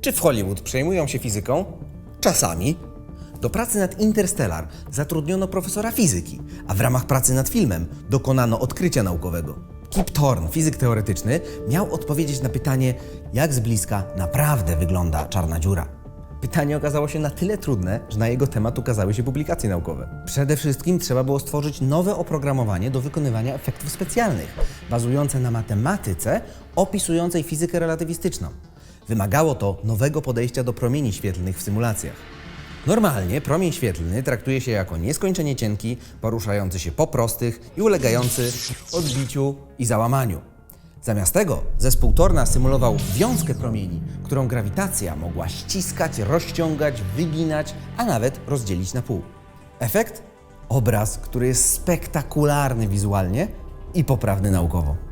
Czy w Hollywood przejmują się fizyką? Czasami. Do pracy nad Interstellar zatrudniono profesora fizyki, a w ramach pracy nad filmem dokonano odkrycia naukowego. Kip Thorne, fizyk teoretyczny, miał odpowiedzieć na pytanie, jak z bliska naprawdę wygląda czarna dziura. Pytanie okazało się na tyle trudne, że na jego temat ukazały się publikacje naukowe. Przede wszystkim trzeba było stworzyć nowe oprogramowanie do wykonywania efektów specjalnych, bazujące na matematyce opisującej fizykę relatywistyczną. Wymagało to nowego podejścia do promieni świetlnych w symulacjach. Normalnie promień świetlny traktuje się jako nieskończenie cienki, poruszający się po prostych i ulegający odbiciu i załamaniu. Zamiast tego zespół Torna symulował wiązkę promieni, którą grawitacja mogła ściskać, rozciągać, wyginać, a nawet rozdzielić na pół. Efekt? Obraz, który jest spektakularny wizualnie i poprawny naukowo.